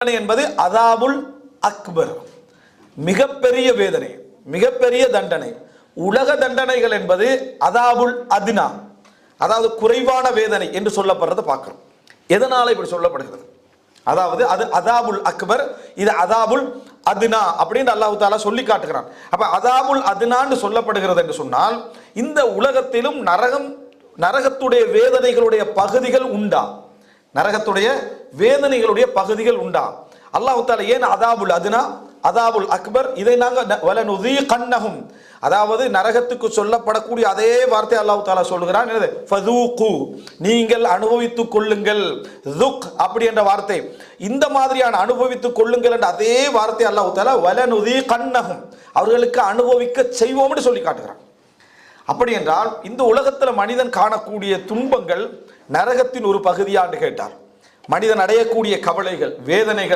தண்டனை என்பது அதாபுல் அக்பர். மிகப்பெரிய வேதனை மிகப்பெரிய தண்டனை. உலக தண்டனைகள் என்பது அதாபுல் அதினா. அதாவது குறைவான வேதனை என்று சொல்லப்படுறதை பார்க்கிறோம். எதனால இப்படி சொல்லப்படுகிறது? அதாவது அது அதாபுல் அக்பர் இது அதாபுல் அதுனா அப்படின்னு அல்லாஹு தாலா சொல்லி காட்டுகிறான். அப்ப அதாபுல் அதுனான்னு சொல்லப்படுகிறது என்று சொன்னால் இந்த உலகத்திலும் நரகம் நரகத்துடைய வேதனைகளுடைய பகுதிகள் உண்டா? நரகத்துடைய வேதனைகளுடைய பகுதிகள் உண்டா? அல்லாஹு தாலா ஏன் அதாபுல் அதுனா அதாபுல் அக்பர் இதை நாங்கள் ந- வலனுதீ கண்ணகும் அதாவது நரகத்துக்கு சொல்லப்படக்கூடிய அதே வார்த்தை அல்லாஹு தாலா சொல்லுகிறான். என்னது? ஃபதூகு. நீங்கள் அனுபவித்துக் கொள்ளுங்கள். துக் அப்படி என்ற வார்த்தை. இந்த மாதிரியான அனுபவித்துக் கொள்ளுங்கள் என்ற அதே வார்த்தை அல்லாஹு தாலா வலனுதி கண்ணகும் அவர்களுக்கு அனுபவிக்க செய்வோம்னு சொல்லி காட்டுகிறான். அப்படி என்றால் இந்த உலகத்தில் மனிதன் காணக்கூடிய துன்பங்கள் நரகத்தின் ஒரு பகுதியான்னு கேட்டார். மனிதன் அடையக்கூடிய கவலைகள் வேதனைகள்